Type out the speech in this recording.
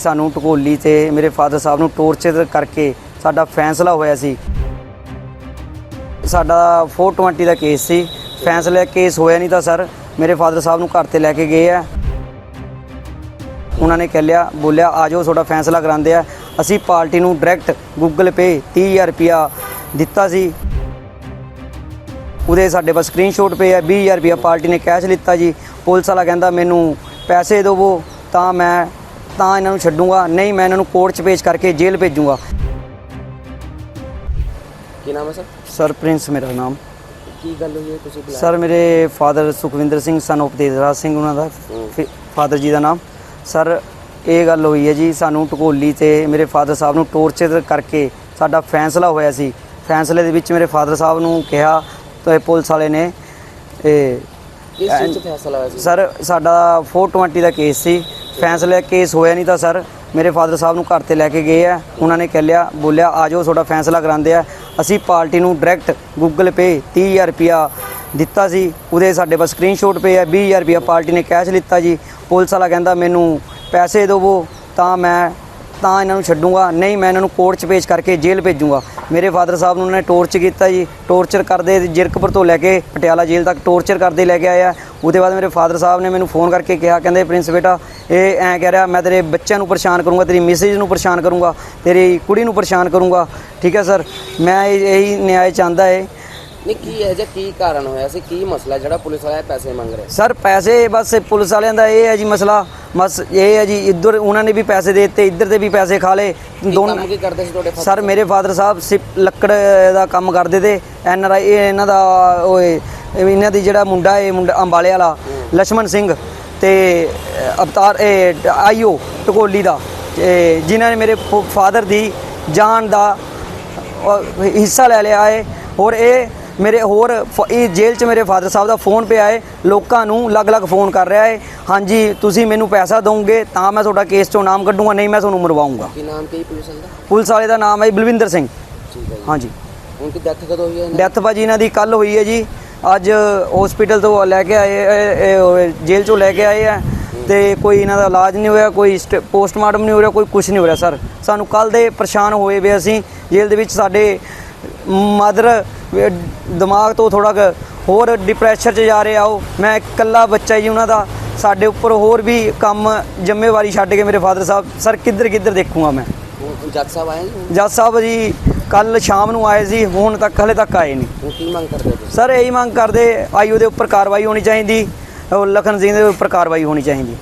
ਸਾਨੂੰ ਟਕੋਲੀ ਤੇ ਮੇਰੇ ਫਾਦਰ ਸਾਹਿਬ ਨੂੰ ਟੋਰਚਰ ਕਰਕੇ ਸਾਡਾ ਫੈਸਲਾ ਹੋਇਆ ਸੀ। ਸਾਡਾ 420 ਦਾ ਕੇਸ ਸੀ। ਫੈਸਲੇ ਕੇਸ ਹੋਇਆ ਨਹੀਂ ਤਾਂ ਸਰ, ਮੇਰੇ ਫਾਦਰ ਸਾਹਿਬ ਨੂੰ ਘਰ ਤੇ ਲੈ ਕੇ ਗਏ ਆ। ਉਹਨਾਂ ਨੇ ਕਹਿ ਲਿਆ, ਬੋਲਿਆ, ਆ ਜਾਓ, ਤੁਹਾਡਾ ਫੈਸਲਾ ਕਰਾਉਂਦੇ ਆ। ਅਸੀਂ ਪਾਰਟੀ ਨੂੰ ਡਾਇਰੈਕਟ ਗੂਗਲ ਪੇ 30000 ਰੁਪਿਆ ਦਿੱਤਾ ਸੀ। ਉਹਦੇ ਸਾਡੇ ਪਾਸ ਸਕਰੀਨਸ਼ਾਟ ਪਏ ਆ 20000 ਰੁਪਿਆ ਪਾਰਟੀ ਨੇ ਕੈਸ਼ ਲਿੱਤਾ ਜੀ। ਪੁਲਿਸ ਵਾਲਾ ਕਹਿੰਦਾ, ਮੈਨੂੰ ਪੈਸੇ ਦੇਵੋ, ਤਾਂ ਮੈਂ ਤਾਂ ਇਹਨਾਂ ਨੂੰ ਛੱਡੂੰਗਾ ਨਹੀਂ ਮੈਂ ਇਹਨਾਂ ਨੂੰ ਕੋਰਟ 'ਚ ਪੇਸ਼ ਕਰਕੇ ਜੇਲ੍ਹ ਭੇਜੂੰਗਾ। ਕੀ ਨਾਮ ਹੈ ਸਰ? ਸਰ ਪ੍ਰਿੰਸ ਮੇਰਾ ਨਾਮ। ਕੀ ਗੱਲ ਹੋਈ ਹੈ? ਤੁਸੀਂ ਬੁਲਾਇਆ। ਸਰ ਮੇਰੇ father Sukhwinder Singh son of Tejraj Singh ਉਹਨਾਂ ਦਾ ਫਾਦਰ ਜੀ ਦਾ ਨਾਮ। ਸਰ ਇਹ ਗੱਲ ਹੋਈ ਹੈ ਜੀ ਸਾਨੂੰ ਟਕੋਲੀ ਤੇ ਮੇਰੇ ਫਾਦਰ ਸਾਹਿਬ ਨੂੰ ਟੋਰਚਰ ਕਰਕੇ ਸਾਡਾ ਫੈਸਲਾ ਹੋਇਆ ਸੀ। ਫੈਸਲੇ ਦੇ ਵਿੱਚ ਮੇਰੇ ਫਾਦਰ ਸਾਹਿਬ ਨੂੰ ਕਿਹਾ ਤੇ ਪੁਲਿਸ ਵਾਲੇ ਨੇ ਇਹ ਕਿਸ ਚੀਜ਼ 'ਚ ਫੈਸਲਾ ਹੋਇਆ ਸੀ। ਸਰ ਸਾਡਾ 420 ਦਾ ਕੇਸ ਸੀ। ਫੈਸਲੇ ਕੇਸ ਹੋਇਆ ਨਹੀਂ ਤਾਂ ਸਰ ਮੇਰੇ ਫਾਦਰ ਸਾਹਿਬ ਨੂੰ ਘਰ ਤੇ ਲੈ ਕੇ ਗਏ ਆ। ਉਹਨਾਂ ਨੇ ਕਹਿ ਲਿਆ ਬੋਲਿਆ ਆ ਜਾਓ ਤੁਹਾਡਾ ਫੈਸਲਾ ਕਰਾਉਂਦੇ ਆ। ਅਸੀਂ ਪਾਰਟੀ ਨੂੰ ਡਾਇਰੈਕਟ ਗੂਗਲ ਪੇ 30000 ਰੁਪਿਆ ਦਿੱਤਾ ਸੀ। ਉਹਦੇ ਸਾਡੇ ਪਾਸ ਸਕਰੀਨਸ਼ਾਟ ਪਏ ਆ 20000 ਰੁਪਿਆ ਪਾਰਟੀ ਨੇ ਕੈਸ਼ ਲਿੱਤਾ ਜੀ। ਪੁਲਿਸ ਵਾਲਾ ਕਹਿੰਦਾ ਮੈਨੂੰ ਪੈਸੇ ਦੇਵੋ ਤਾਂ ਮੈਂ ਤਾਂ ਇਹਨਾਂ ਨੂੰ ਛੱਡੂੰਗਾ। ਨਹੀਂ ਮੈਂ ਇਹਨਾਂ ਨੂੰ ਕੋਰਟ 'ਚ ਪੇਸ਼ ਕਰਕੇ ਜੇਲ੍ਹ ਭੇਜੂੰਗਾ। ਮੇਰੇ ਫਾਦਰ ਸਾਹਿਬ ਨੂੰ ਉਹਨਾਂ ਨੇ ਟੋਰਚਰ ਕੀਤਾ ਜੀ। ਟੋਰਚਰ ਕਰਦੇ ਜਿਰਕਪੁਰ ਤੋਂ ਲੈ ਕੇ ਪਟਿਆਲਾ ਜੇਲ੍ਹ ਤੱਕ ਟੋਰਚਰ ਕਰਦੇ ਲੈ ਕੇ ਆਇਆ ਉਹਦੇ ਬਾਅਦ ਮੇਰੇ ਫਾਦਰ ਸਾਹਿਬ ਨੇ ਮੈਨੂੰ ਫੋਨ ਕਰਕੇ ਕਿਹਾ ਕਹਿੰਦੇ ਪ੍ਰਿੰਸ ਬੇਟਾ ਇਹ ਐਂ ਕਹਿ ਰਿਹਾ ਮੈਂ ਤੇਰੇ ਬੱਚਿਆਂ ਨੂੰ ਪਰੇਸ਼ਾਨ ਕਰੂੰਗਾ ਤੇਰੀ ਮਿਸਿਸ ਨੂੰ ਪਰੇਸ਼ਾਨ ਕਰੂੰਗਾ ਤੇਰੀ ਕੁੜੀ ਨੂੰ ਪਰੇਸ਼ਾਨ ਕਰੂੰਗਾ। ਠੀਕ ਹੈ ਸਰ ਮੈਂ ਇਹ- ਇਹੀ ਨਿਆਂ ਚਾਹੁੰਦਾ ਹੈ ਨਹੀਂ ਕੀ ਹੈ ਜਾਂ ਕੀ ਕਾਰਨ ਹੋਇਆ ਸੀ? ਕੀ ਮਸਲਾ ਜਿਹੜਾ ਪੁਲਿਸ ਵਾਲੇ ਪੈਸੇ ਮੰਗ ਰਹੇ? ਸਰ ਪੈਸੇ ਬਸ ਪੁਲਿਸ ਵਾਲਿਆਂ ਦਾ ਇਹ ਹੈ ਜੀ ਮਸਲਾ। ਬਸ ਇਹ ਹੈ ਜੀ ਇੱਧਰ ਉਹਨਾਂ ਨੇ ਵੀ ਪੈਸੇ ਦੇ ਦਿੱਤੇ ਇੱਧਰ ਦੇ ਵੀ ਪੈਸੇ ਖਾ ਲਏ। ਦੋਨੋਂ ਕੀ ਕਰਦੇ ਸੀ ਤੁਹਾਡੇ ਸਰ ਮੇਰੇ ਫਾਦਰ ਸਾਹਿਬ ਸਿਪ- ਲੱਕੜ ਦਾ ਕੰਮ ਕਰਦੇ ਤੇ ਐਨ ਆਰ ਆਈ ਇਹਨਾਂ ਦਾ ਓਏ ਇਹਨਾਂ ਦੀ ਜਿਹੜਾ ਮੁੰਡਾ ਇਹ ਮੁੰਡਾ ਅੰਬਾਲੇ ਵਾਲਾ ਲਛਮਣ ਸਿੰਘ ਤੇ ਅਵਤਾਰ ਇਹ ਆਈਓ ਟਕੋਲੀ ਦਾ ਤੇ ਜਿਨ੍ਹਾਂ ਨੇ ਮੇਰੇ ਫਾਦਰ ਦੀ ਜਾਨ ਦਾ ਹਿੱਸਾ ਲੈ ਲਿਆ ਹੈ। ਔਰ ਇਹ ਮੇਰੇ ਹੋਰ ਇਹ ਜੇਲ੍ਹ 'ਚ ਮੇਰੇ ਫਾਦਰ ਸਾਹਿਬ ਦਾ ਫੋਨ ਪਿਆ ਹੈ ਲੋਕਾਂ ਨੂੰ ਅਲੱਗ-ਅਲੱਗ ਫੋਨ ਕਰ ਰਿਹਾ ਹੈ ਹਾਂਜੀ ਤੁਸੀਂ ਮੈਨੂੰ ਪੈਸਾ ਦੋਗੇ ਤਾਂ ਮੈਂ ਤੁਹਾਡਾ ਕੇਸ ਚੋਂ ਨਾਮ ਕੱਢੂੰਗਾ ਨਹੀਂ ਮੈਂ ਤੁਹਾਨੂੰ ਮਰਵਾਉਂਗਾ। ਕੀ ਨਾਮ ਕੀ ਪੁਲਿਸ ਵਾਲੇ ਦਾ? ਪੁਲਿਸ ਵਾਲੇ ਦਾ ਨਾਮ ਹੈ ਬਲਵਿੰਦਰ ਸਿੰਘ। ਠੀਕ ਹੈ ਜੀ। ਹਾਂਜੀ। ਹੁਣ ਕੀ ਡੈਥ ਕਦੋਂ ਹੋਈ ਹੈ? ਡੈਥ ਭਾਜੀ ਇਹਨਾਂ ਦੀ ਕੱਲ ਹੋਈ ਹੈ ਜੀ। ਅੱਜ ਹਸਪੀਟਲ ਤੋਂ ਲੈ ਕੇ ਆਏ ਜੇਲ੍ਹ ਚੋਂ ਲੈ ਕੇ ਆਏ ਆ। ਤੇ ਕੋਈ ਇਹਨਾਂ ਦਾ ਇਲਾਜ ਨਹੀਂ ਹੋਇਆ ਕੋਈ ਪੋਸਟਮਾਰਟਮ ਨਹੀਂ ਹੋ ਰਿਹਾ ਕੋਈ ਕੁਝ ਨਹੀਂ ਹੋ ਰਿਹਾ ਸਰ। ਸਾਨੂੰ ਕੱਲ ਦੇ ਪਰੇਸ਼ਾਨ ਹੋਏ ਵੇ ਅਸੀਂ। ਜੇਲ੍ਹ ਦੇ ਵਿੱਚ ਸਾਡੇ ਮਦਰ ਦਿਮਾਗ ਤੋਂ ਥੋੜਾ ਕੁ ਹੋਰ ਡਿਪਰੈਸ਼ਨ 'ਚ ਜਾ ਰਿਹਾ ਉਹ। ਮੈਂ ਇਕੱਲਾ ਬੱਚਾ ਜੀ ਉਹਨਾਂ ਦਾ। ਸਾਡੇ ਉੱਪਰ ਹੋਰ ਵੀ ਕੰਮ ਜ਼ਿੰਮੇਵਾਰੀ ਛੱਡ ਕੇ ਮੇਰੇ ਫਾਦਰ ਸਾਹਿਬ ਸਰ ਕਿੱਧਰ ਕਿੱਧਰ ਦੇਖੂੰਗਾ ਮੈਂ? ਜੱਜ ਸਾਹਿਬ ਆਏ ਨੇ ਜੱਜ ਸਾਹਿਬ ਜੀ ਕੱਲ ਸ਼ਾਮ ਨੂੰ ਆਏ ਸੀ ਹੁਣ ਤੱਕ ਹਲੇ ਤੱਕ ਆਏ ਨਹੀਂ। ਕੀ ਮੰਗ ਕਰਦੇ ਸਰ ਇਹੀ ਮੰਗ ਕਰਦੇ ਆਈਓ ਦੇ ਉੱਪਰ ਕਾਰਵਾਈ ਹੋਣੀ ਚਾਹੀਦੀ ਲਖਨ ਸਿੰਘ ਦੇ ਉੱਪਰ ਕਾਰਵਾਈ ਹੋਣੀ ਚਾਹੀਦੀ।